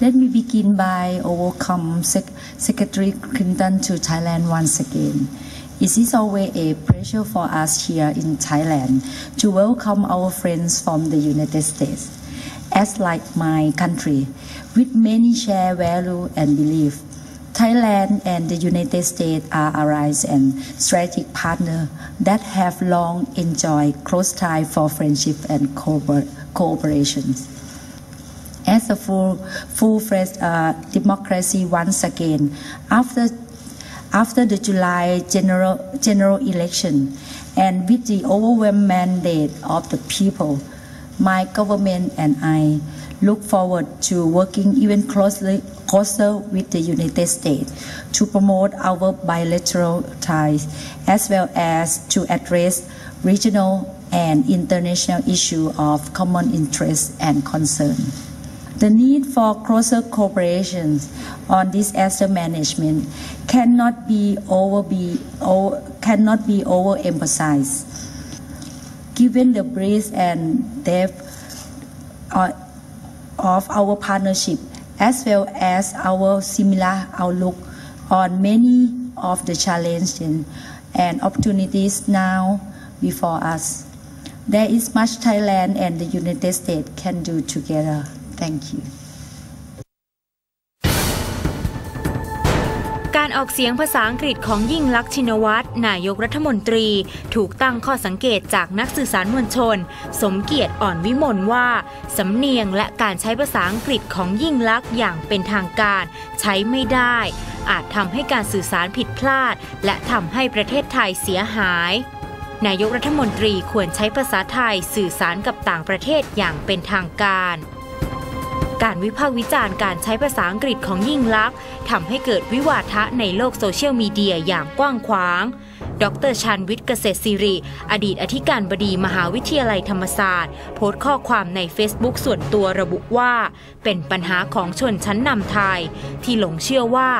Let me begin by overcome Sec- Secretary Clinton to Thailand once again. It is always a pleasure for us here in Thailand to welcome our friends from the United States. As like my country, with many shared value and belief, Thailand and the United States are allies and strategic partners that have long enjoyed close ties for friendship and cooper- cooperation. As a full, full-fledged uh, democracy once again, after after the July general general election, and with the overwhelming mandate of the people, my government and I look forward to working even closely closer with the United States to promote our bilateral ties as well as to address regional and international issues of common interest and concern. The need for closer cooperation on disaster management cannot be over be or cannot be overemphasized. Given the breadth and depth uh, of our partnership, as well as our similar outlook on many of the challenges and opportunities now before us. There is much Thailand and the United States can do together. Thank you. การออกเสียงภาษาอังกฤษของยิ่งลักษณ์ชินวัตรนายกรัฐมนตรี ถูกตั้งข้อสังเกตจากนักสื่อสารมวลชน สมเกียรติอ่อนวิมลว่า สำเนียงและการใช้ภาษาอังกฤษของยิ่งลักษณ์อย่างเป็นทางการ ใช้ไม่ได้ อาจทำให้การสื่อสารผิดพลาด และทำให้ประเทศไทยเสียหาย นายกรัฐมนตรีควรใช้ภาษาไทยสื่อสารกับต่างประเทศอย่างเป็นทางการ การวิพากษ์วิจารณ์การใช้ภาษาอังกฤษของยิ่งลักษณ์ทำให้เกิดวิวาทะในโลกโซเชียลมีเดียอย่างกว้างขวาง ดรชันวิทย์เกษตรศิริ อดีตอธิการบดีมหาวิทยาลัยธรรมศาสตร์ โพสต์ข้อความใน Facebook ส่วนตัวระบุว่า เป็นปัญหาของชนชั้นนำไทย ที่หลงเชื่อว่า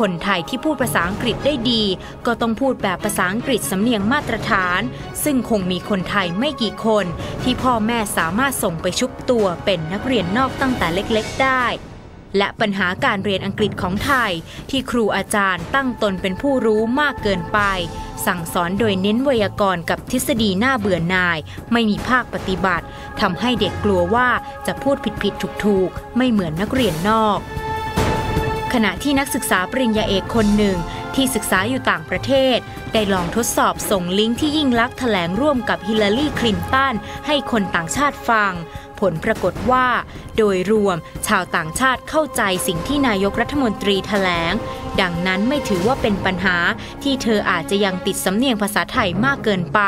คนไทยที่พูดภาษาอังกฤษได้ดี ก็ต้องพูดแบบภาษาอังกฤษสำเนียงมาตรฐาน ซึ่งคงมีคนไทยไม่กี่คน ที่พ่อแม่สามารถส่งไปชุบตัวเป็นนักเรียนนอกตั้งแต่เล็ก ๆ ได้ และปัญหาการเรียนอังกฤษของไทย ที่ครูอาจารย์ตั้งตนเป็นผู้รู้มากเกินไป สั่งสอนโดยเน้นไวยากรณ์กับทฤษฎีหน้าเบื่อหน่าย ไม่มีภาคปฏิบัติทำให้เด็กกลัวว่าจะพูดผิดๆถูกๆ ไม่เหมือนนักเรียนนอกขณะที่นักศึกษาปริญญาเอกคนหนึ่ง ที่ศึกษาอยู่ต่างประเทศ ได้ลองทดสอบส่งลิงก์ที่ยิ่งลักษณ์แถลงร่วมกับฮิลลารีคลินตันให้คนต่างชาติฟัง ผลปรากฏว่า โดยรวมชาวต่างชาติเข้าใจสิ่งที่นายกรัฐมนตรีแถลง ดังนั้นไม่ถือว่าเป็นปัญหาที่เธออาจจะยังติดสำเนียงภาษาไทยมากเกินไป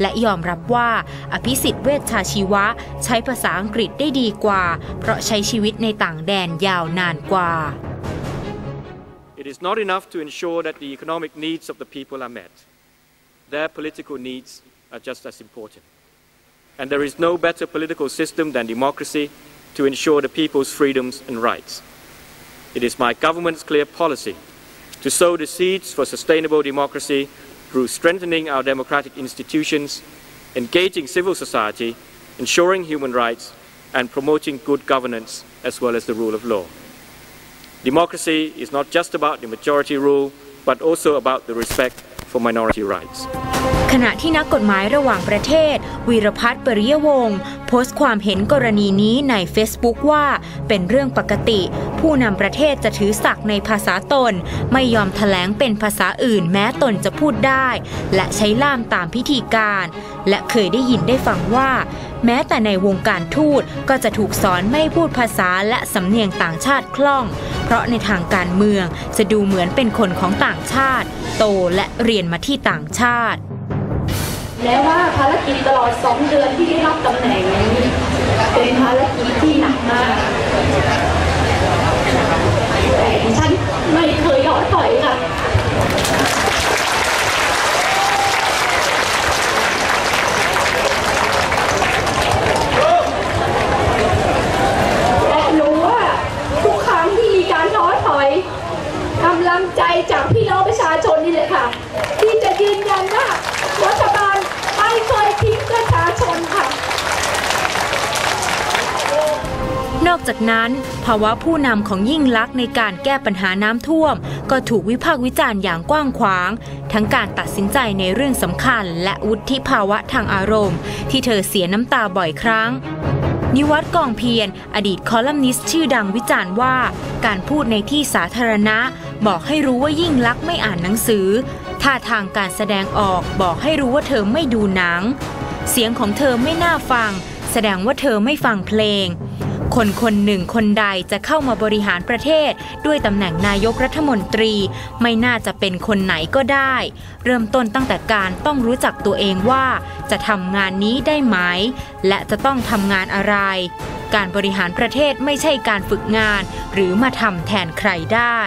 และยอมรับว่า อภิสิทธิ์เวชชาชีวะ ใช้ภาษาอังกฤษได้ดีกว่า เพราะใช้ชีวิตในต่างแดนยาวนานกว่า It is not enough to ensure that the economic needs of the people are met. Their political needs are just as important. And there is no better political system than democracy to ensure the people's freedoms and rights. It is my government's clear policy to sow the seeds for sustainable democracy through strengthening our democratic institutions, engaging civil society, ensuring human rights, and promoting good governance as well as the rule of law. Democracy is not just about the majority rule, but also about the respect for minority rights. ขณะที่นักกฎหมายระหว่างประเทศ วีรพัฒน์ปริยวงศ์ โพสต์ความเห็นกรณีนี้ใน Facebook ว่าเป็นเรื่องปกติ ผู้นำประเทศจะถือศักดิ์ในภาษาตน ไม่ยอมแถลงเป็นภาษาอื่นแม้ตนจะพูดได้ และใช้ล่ามตามพิธีการ และเคยได้ยินได้ฟังว่า แม้แต่ในวงการทูตก็จะถูกสอนไม่พูดภาษาและสำเนียงต่างชาติคล่อง เพราะในทางการเมืองจะดูเหมือนเป็นคนของต่างชาติ โตและเรียนมาที่ต่างชาติ แม้ว่าภารกิจตลอด 2 เดือนที่ได้รับตำแหน่งนี้เป็นภารกิจที่หนักมาก แต่ฉันไม่เคยย่อถอยค่ะและรู้ว่าทุกครั้งที่มีการท้อถอยกำลังใจจากพี่ อกจากนั้น ภาวะผู้นำของยิ่งลักษณ์ในการแก้ปัญหาน้ำท่วม ก็ถูกวิพากษ์วิจารณ์อย่างกว้างขวาง ทั้งการตัดสินใจในเรื่องสำคัญ และวุฒิภาวะทางอารมณ์ ที่เธอเสียน้ำตาบ่อยครั้งนิวัตกองเพียรอดีตคอลัมนิสต์ชื่อดังวิจารณ์ว่า การพูดในที่สาธารณะ บอกให้รู้ว่ายิ่งลักษณ์ไม่อ่านหนังสือ ท่าทางการแสดงออกบอกให้รู้ว่าเธอไม่ดูหนัง เสียงของเธอไม่น่าฟัง แสดงว่าเธอไม่ฟังเพลง คนคนหนึ่งคนใดจะเข้ามาบริหารประเทศ ด้วยตำแหน่งนายกรัฐมนตรี ไม่น่าจะเป็นคนไหนก็ได้ เริ่มต้นตั้งแต่การต้องรู้จักตัวเองว่า จะทำงานนี้ได้ไหม และจะต้องทำงานอะไร การบริหารประเทศไม่ใช่การฝึกงาน หรือมาทำแทนใครได้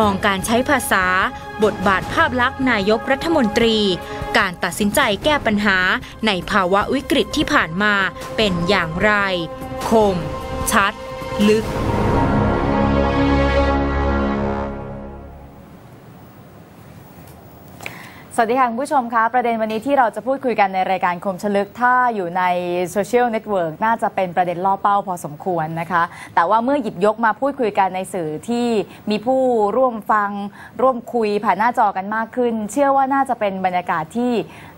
มองการใช้ภาษา บทบาทภาพลักษณ์นายกรัฐมนตรี การตัดสินใจแก้ปัญหาในภาวะวิกฤตที่ผ่านมาเป็นอย่างไร คม ชัด ลึก สวัสดีค่ะคุณผู้ชมคะประเด็นวันนี้ที่เราจะพูดคุยกันในรายการคมชลึกถ้าอยู่ในโซเชียลเน็ตเวิร์กน่าจะเป็นประเด็นล่อเป้าพอสมควรนะคะ แต่ว่าเมื่อหยิบยกมาพูดคุยกันในสื่อที่มีผู้ร่วมฟังร่วมคุยผ่านหน้าจอกันมากขึ้น เชื่อว่าน่าจะเป็นบรรยากาศที่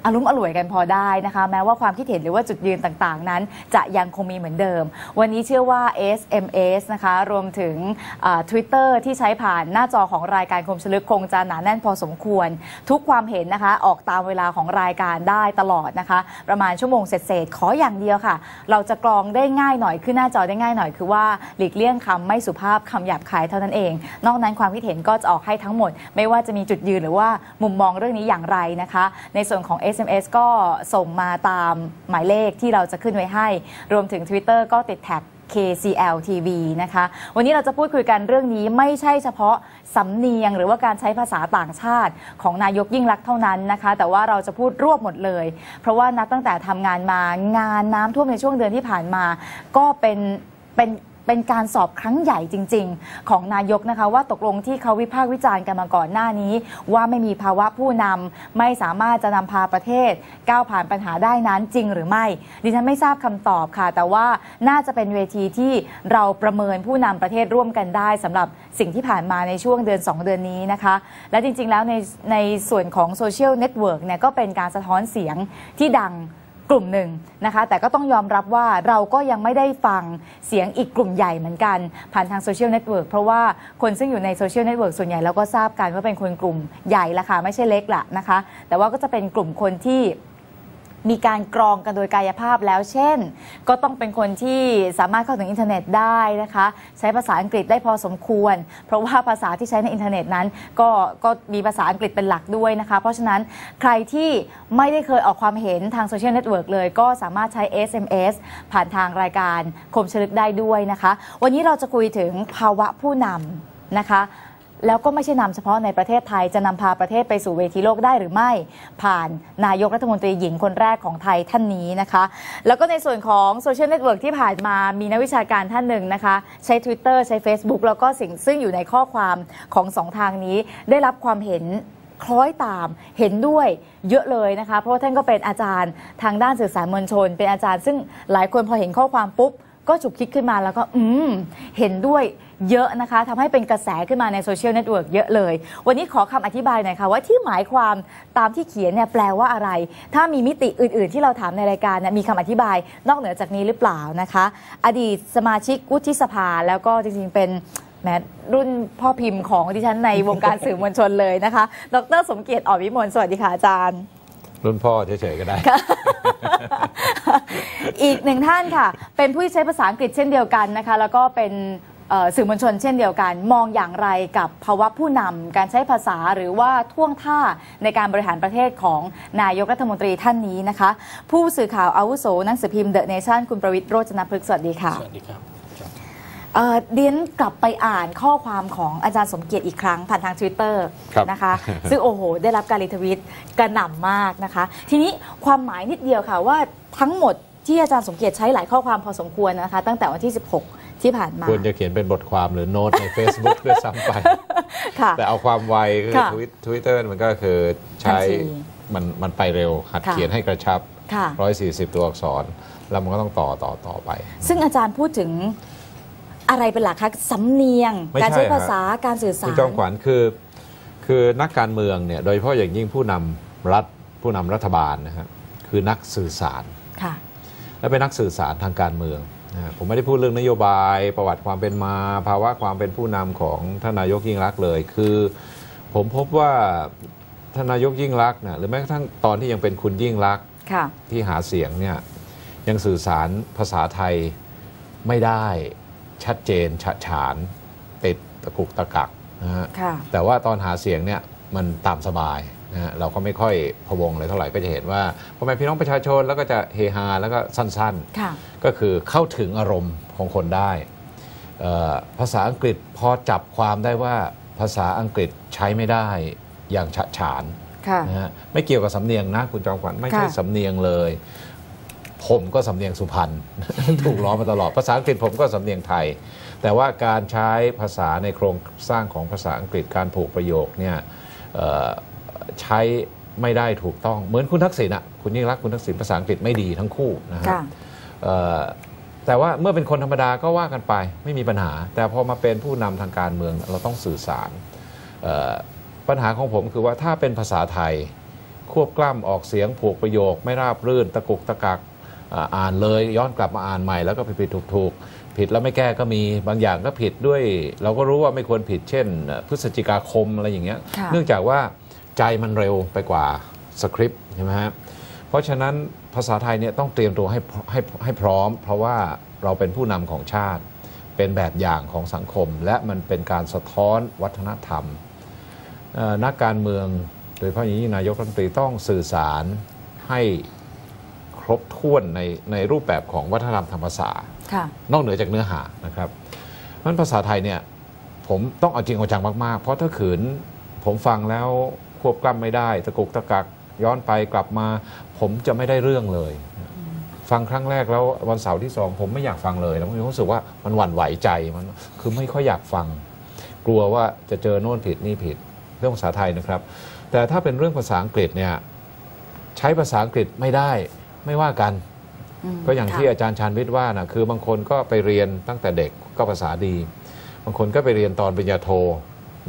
อารมณ์อร่วยกันพอได้นะคะ แม้ว่าความคิดเห็นหรือว่าจุดยืนต่างๆ นั้น จะยังคงมีเหมือนเดิม วันนี้เชื่อว่า SMS นะคะรวมถึงทวิตเตอร์ที่ใช้ผ่านหน้าจอของรายการคมชลึกคงจะหนาแน่นพอสมควร ทุกความเห็นนะคะออกตามเวลาของรายการได้ตลอดนะคะ ประมาณชั่วโมงเศษๆขออย่างเดียวค่ะ เราจะกรองได้ง่ายหน่อยขึ้นหน้าจอได้ง่ายหน่อยคือว่าหลีกเลี่ยงคำไม่สุภาพคำหยาบคายเท่านั้นเอง นอกนั้นความคิดเห็นก็จะออกให้ทั้งหมด ไม่ว่าจะมีจุดยืนหรือว่ามุมมองเรื่องนี้อย่างไรนะคะ ในส่วนของ SMS ก็ส่งมาตามหมายเลขที่เราจะขึ้นไว้ให้ รวมถึง Twitter ก็ติดแท็ก KCL TV นะคะ วันนี้เราจะพูดคุยกันเรื่องนี้ไม่ใช่เฉพาะสำเนียงหรือว่าการใช้ภาษาต่างชาติของนายกยิ่งรักษณ์เท่านั้นนะคะ แต่ว่าเราจะพูดรวบหมดเลย เพราะว่านับตั้งแต่ทำงานมางานน้ำท่วมในช่วงเดือนที่ผ่านมา ก็เป็นเป็น เป็นการสอบครั้งใหญ่จริง ๆ ของนายกนะคะ ว่าตกลงที่เขาวิพากษ์วิจารณ์กันมาก่อนหน้านี้ ว่าไม่มีภาวะผู้นำไม่สามารถจะนำพาประเทศ ก้าวผ่านปัญหาได้นั้นจริงหรือไม่ ดิฉันไม่ทราบคำตอบค่ะ แต่ว่าน่าจะเป็นเวทีที่เราประเมินผู้นำประเทศร่วมกันได้สำหรับสิ่งที่ผ่านมาในช่วงเดือน 2 เดือนนี้นะคะ และจริงๆแล้วในในส่วนของโซเชียลเน็ตเวิร์กเนี่ยก็เป็นการสะท้อนเสียงที่ดัง กลุ่มหนึ่งนะคะ แต่ก็ต้องยอมรับว่าเราก็ยังไม่ได้ฟังเสียงอีกกลุ่มใหญ่เหมือนกัน ผ่านทางโซเชียลเน็ตเวิร์กเพราะว่าคนซึ่งอยู่ในโซเชียลเน็ตเวิร์กส่วนใหญ่เราก็ทราบกันว่าเป็นคนกลุ่มใหญ่ละค่ะไม่ใช่เล็กละนะคะ แต่ว่าก็จะเป็นกลุ่มคนที่ มีการกรองกันโดยกายภาพแล้ว เช่น ก็ต้องเป็นคนที่สามารถเข้าถึงอินเทอร์เน็ตได้นะคะ ใช้ภาษาอังกฤษได้พอสมควร เพราะว่าภาษาที่ใช้ในอินเทอร์เน็ตนั้น ก็ก็มีภาษาอังกฤษเป็นหลักด้วยนะคะ เพราะฉะนั้นใครที่ไม่ได้เคยออกความเห็นทางโซเชียลเน็ตเวิร์กเลย ก็สามารถใช้ SMS ผ่านทางรายการคมชลึกได้ด้วยนะคะ วันนี้เราจะคุยถึงภาวะผู้นำนะคะ แล้วก็ไม่ใช่นำเฉพาะในประเทศไทยจะนำพาประเทศไปสู่เวทีโลกได้หรือไม่ ผ่านนายกรัฐมนตรีหญิงคนแรกของไทยท่านนี้นะคะ แล้วก็ในส่วนของโซเชียลเน็ตเวิร์กที่ผ่านมามีนักวิชาการท่านหนึ่งนะคะ ใช้ Twitter ใช้ Facebook แล้วก็สิ่งซึ่งอยู่ในข้อความของสองทางนี้ได้รับความเห็นคล้อยตามเห็นด้วยเยอะเลยนะคะ เพราะว่าท่านก็เป็นอาจารย์ทางด้านสื่อสารมวลชน เป็นอาจารย์ซึ่งหลายคนพอเห็นข้อความปุ๊บก็ฉุกคิดขึ้นมาแล้วก็อืมเห็นด้วย เยอะนะคะทำให้เป็นกระแสขึ้นมาในโซเชียลเน็ตเวิร์กเยอะเลย วันนี้ขอคำอธิบายหน่อยค่ะ ว่าที่หมายความตามที่เขียนเนี่ยแปลว่าอะไร ถ้ามีมิติอื่น ๆ ที่เราถามในรายการเนี่ยมีคำอธิบายนอกเหนือจากนี้หรือเปล่านะคะ อดีตสมาชิกวุฒิสภาแล้วก็จริง ๆ เป็นแหมรุ่นพ่อพิมพ์ของดิฉันในวงการสื่อมวลชนเลยนะคะ ดรสมเกียรติอ่อนวิมลสวัสดีค่ะอาจารย์ รุ่นพ่อเฉยๆก็ได้ อีกหนึ่งท่านค่ะ เป็นผู้ที่ใช้ภาษาอังกฤษเช่นเดียวกันนะคะ แล้วก็เป็นเอ่อ สื่อมวลชนเช่นเดียวกัน มองอย่างไรกับภาวะผู้นำการใช้ภาษาหรือว่าท่วงท่าในการบริหารประเทศของนายกรัฐมนตรีท่านนี้นะคะ ผู้สื่อข่าวอาวุโสหนังสือพิมพ์เดอะเนชั่นคุณประวิทย์โรจนพฤกษ์สวัสดีค่ะสวัสดีครับเอ่อเดียนกลับไปอ่านข้อความของอาจารย์สมเกียรติอีกครั้งผ่านทาง Twitter ครับนะคะ ซึ่งโอ้โห ได้รับการรีทวิตกระหน่ำมากนะคะ ทีนี้ความหมายนิดเดียวค่ะว่าทั้งหมดที่อาจารย์สมเกียรติใช้หลายข้อความพอสมควรนะคะ ตั้งแต่วันที่ 16 ที่ผ่านมา ควรจะเขียนเป็นบทความหรือโน้ตใน Facebook ด้วยซ้ำไปค่ะแต่เอาความไวคือค่ะทวิตเตอร์มันก็คือใช้ทันทีมันมันไปเร็วหัดค่ะเขียนให้กระชับค่ะ140 ตัวอักษร แล้วมันก็ต้องต่อต่อต่อไป ซึ่งอาจารย์พูดถึงอะไรเป็นหลักคะสำเนียงไม่ใช่การใช้ครับภาษาการสื่อสาคุณรจอมขวัญคือ คือนักการเมืองเนี่ยโดยเฉพาะอย่างยิ่งผู้นำรัฐผู้นำรัฐบาลนะครับคือนักสื่อสารค่ะและเป็นนักสื่อสารทางการเมือง นะฮะผมไม่ได้พูดเรื่องนโยบายประวัติความเป็นมา ภาวะความเป็นผู้นำของท่านนายกยิ่งรักษณ์เลย คือ ผมพบว่าท่านนายกยิ่งรักษณ์นะหรือแม้กระทั่งตอนที่ยังเป็นคุณยิ่งรักษณ์ค่ะที่หาเสียงเนี่ยยังสื่อสารภาษาไทยไม่ได้ชัดเจนฉะฉานติดตะกุกตะกักนะฮะค่ะแต่ว่าตอนหาเสียงเนี่ยมันตามสบาย นะฮะเราก็ไม่ค่อยพะวงเลยเท่าไหร่ก็จะเห็นว่าพ่อแม่พี่น้องประชาชนแล้วก็จะเฮฮาแล้วก็สั้นค่ะ ๆ ก็คือเข้าถึงอารมณ์ของคนได้เอ่อภาษาอังกฤษพอจับความได้ว่าภาษาอังกฤษใช้ไม่ได้อย่างฉะฉาน ค่ะ นะฮะไม่เกี่ยวกับสำเนียงนะคุณจอมขวัญไม่ใช่ค่ะ สำเนียงเลย ผมก็สำเนียงสุพรรณ ถูกล้อมาตลอดภาษาอังกฤษผมก็สำเนียงไทย แต่ว่าการใช้ภาษาในโครงสร้างของภาษาอังกฤษการผูกประโยคเนี่ยเอ่อ ใช้ไม่ได้ถูกต้องเหมือนคุณทักษิณอะคุณยิ่งรักษณ์คุณทักษิณภาษาอังกฤษไม่ดีทั้งคู่นะฮะค่ะเอ่อแต่ว่าเมื่อเป็นคนธรรมดาก็ว่ากันไปไม่มีปัญหา แต่พอมาเป็นผู้นำทางการเมืองเราต้องสื่อสารเอ่อปัญหาของผมคือว่าถ้าเป็นภาษาไทย ควบกล้ำออกเสียงผูกประโยค ไม่ราบรื่น ตะกุกตะกักอ่าอ่านเลย ย้อนกลับมาอ่านใหม่แล้วก็ผิดผิดถูกถูกผิดแล้วไม่แก้ก็มีบางอย่างก็ผิดด้วย เราก็รู้ว่าไม่ควรผิดเช่นเอ่อพฤศจิกาคมอะไรอย่างเงี้ยค่ะเนื่องจากว่า ใจมันเร็วไปกว่าสคริปต์ใช่ไหมฮะเพราะฉะนั้นภาษาไทยเนี่ยต้องเตรียมตัวให้ให้ให้พร้อม เพราะว่าเราเป็นผู้นำของชาติ เป็นแบบอย่างของสังคม และมันเป็นการสะท้อนวัฒนธรรมเอ่อนักการเมืองโดยเฉพาะอย่างยิ่งนายกรัฐมนตรีต้องสื่อสารให้ครบถ้วนในในรูปแบบของวัฒนธรรมทางภาษาค่ะนอกเหนือจากเนื้อหานะครับเพราะฉะนั้นภาษาไทยเนี่ยผมต้องเอาจริงเอาจังมาก ๆ เพราะถ้าขืนผมฟังแล้ว ควบกล้ำไม่ได้ตะกุกตะกักย้อนไปกลับมา ผมจะไม่ได้เรื่องเลย ฟังครั้งแรกแล้ววันเสาร์ที่สองผมไม่อยากฟังเลยแล้วผมรู้สึกว่ามันหวั่นไหวใจมันคือไม่ค่อยอยากฟัง กลัวว่าจะเจอโน่นผิดนี่ผิดเรื่องภาษาไทยนะครับ แต่ถ้าเป็นเรื่องภาษาอังกฤษเนี่ยใช้ภาษาอังกฤษไม่ได้ไม่ว่ากันมก็อย่างค่ะที่อาจารย์ชาญวิทย์ว่านะคือบางคนก็ไปเรียนตั้งแต่เด็กก็ภาษาดี บางคนก็ไปเรียนตอนปริญญาโท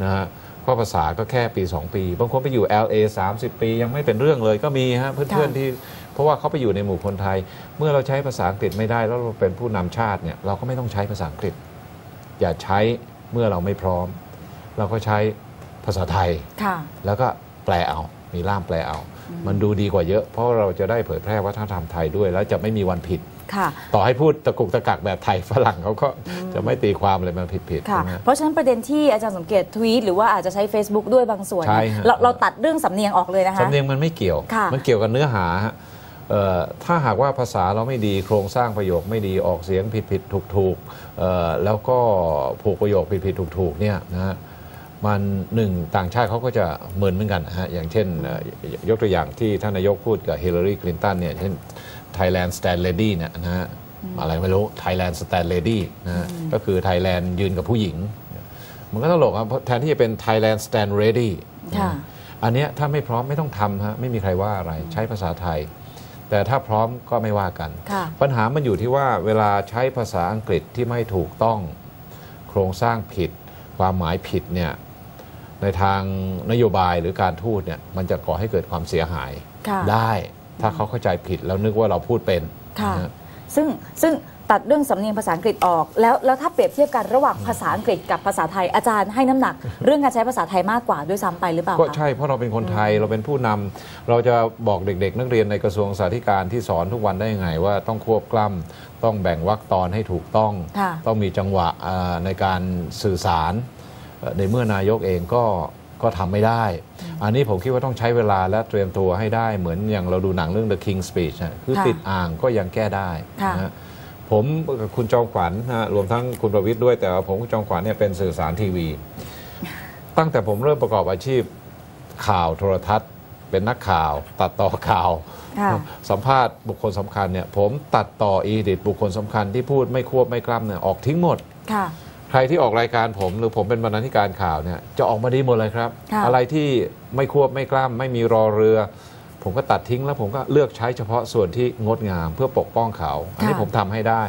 นะฮะ ก็ภาษาก็แค่ปี 2 ปี บางคนไปอยู่ LA 30 ปี ยังไม่เป็นเรื่องเลยก็มีฮะเพื่อนๆที่เพราะว่าเขาไปอยู่ในหมู่คนไทย เมื่อเราใช้ภาษาอังกฤษไม่ได้แล้วเราเป็นผู้นำชาติเนี่ยเราก็ไม่ต้องใช้ภาษาอังกฤษ อย่าใช้เมื่อเราไม่พร้อม เราก็ใช้ภาษาไทยค่ะแล้วก็แปลเอามีล่ามแปลเอา มันดูดีกว่าเยอะ เพราะเราจะได้เผยแพร่วัฒนธรรมไทยด้วย แล้วจะไม่มีวันผิดค่ะ ต่อให้พูดตะกุกตะกักแบบไทยฝรั่งเขาก็จะไม่ตีความอะไรมันผิดๆค่ะใช่ไหมเพราะฉะนั้นประเด็นที่อาจารย์สมเกียรติทวีตหรือว่าอาจจะใช้ Facebook ด้วยบางส่วนใช่ฮะเราเราตัดเรื่องสำเนียงออกเลยนะคะสำเนียงมันไม่เกี่ยวค่ะมันเกี่ยวกับเนื้อหาฮะเอ่อถ้าหากว่าภาษาเราไม่ดีโครงสร้างประโยคไม่ดีออกเสียงผิดผิดถูกถูกๆเอ่อแล้วก็ผูกประโยคผิดผิดถูกถูกๆเนี่ยนะฮะมันหนึ่งต่างชาติเขาก็จะเหมือนเหมือนกันนะฮะอย่างเช่นเอ่อยกตัวอย่างที่ท่านนายกพูดกับฮิลลารีคลินตันเนี่ยเช่น Thailand Stand Lady เนี่ยนะฮะอะไรไม่รู้ Thailand Stand Lady นะฮะก็คือ Thailand ยืนกับผู้หญิง มันก็ตลกอะเพราะแทนที่จะเป็น Thailand Stand Ready ค่ะอันเนี้ยถ้าไม่พร้อมไม่ต้องทำฮะไม่มีใครว่าอะไรใช้ภาษาไทย แต่ถ้าพร้อมก็ไม่ว่ากันค่ะปัญหามันอยู่ที่ว่าเวลาใช้ภาษาอังกฤษที่ไม่ถูกต้องโครงสร้างผิด ความหมายผิดเนี่ยในทางนโยบายหรือการทูตเนี่ยมันจะก่อให้เกิดความเสียหายค่ะได้ ถ้าเขาเข้าใจผิดแล้วนึกว่าเราพูดเป็นค่ะนะฮะ ซึ่งซึ่งตัดเรื่องสำเนียงภาษาอังกฤษออก แล้วแล้วถ้าเปรียบเทียบกันระหว่างภาษาอังกฤษกับภาษาไทยอาจารย์ให้น้ำหนัก เรื่องการใช้ภาษาไทยมากกว่าด้วยซ้ำไปหรือเปล่าก็คะ ใช่เพราะเราเป็นคนไทยเราเป็นผู้นำเราจะบอกเด็ก ๆ นักเรียนในกระทรวงสาธการที่สอนทุกวันได้ยังไงว่าต้องควบกล้ำต้องแบ่งวรรคตอนให้ถูกต้อง ค่ะ ต้องมีจังหวะอ่าในการสื่อสารเอ่อในเมื่อนายกเองก็ ก็ทำไม่ได้ อันนี้ผมคิดว่าต้องใช้เวลาและเตรียมตัวให้ได้เหมือนอย่างเราดูหนังเรื่อง The King's Speech นะคือค่ะติดอ่างก็ยังแก้ได้ค่ะนะฮะผมกับคุณจอมขวัญนะฮะรวมทั้งคุณประวิทย์ด้วย แต่ว่าผมกับจอมขวัญเนี่ยเป็นสื่อสารทีวี ตั้งแต่ผมเริ่มประกอบอาชีพข่าวโทรทัศน์ เป็นนักข่าวตัดต่อข่าวค่ะสัมภาษณ์บุคคลสำคัญเนี่ยผมตัดต่ออีดิทบุคคลสำคัญที่พูดไม่ควบไม่กล้ำเนี่ยออกทิ้งหมดค่ะ ใครที่ออกรายการผมหรือผมเป็นบรรณาธิการข่าวเนี่ยจะออกมาดีหมดเลยครับค่ะอะไรที่ไม่ควบไม่กล้ำไม่มีรอเรือผผมก็ตัดทิ้งแล้วผมก็เลือกใช้เฉพาะส่วนที่งดงามเพื่อปกป้องเขา อันนี้ค่ะผมทำให้ได้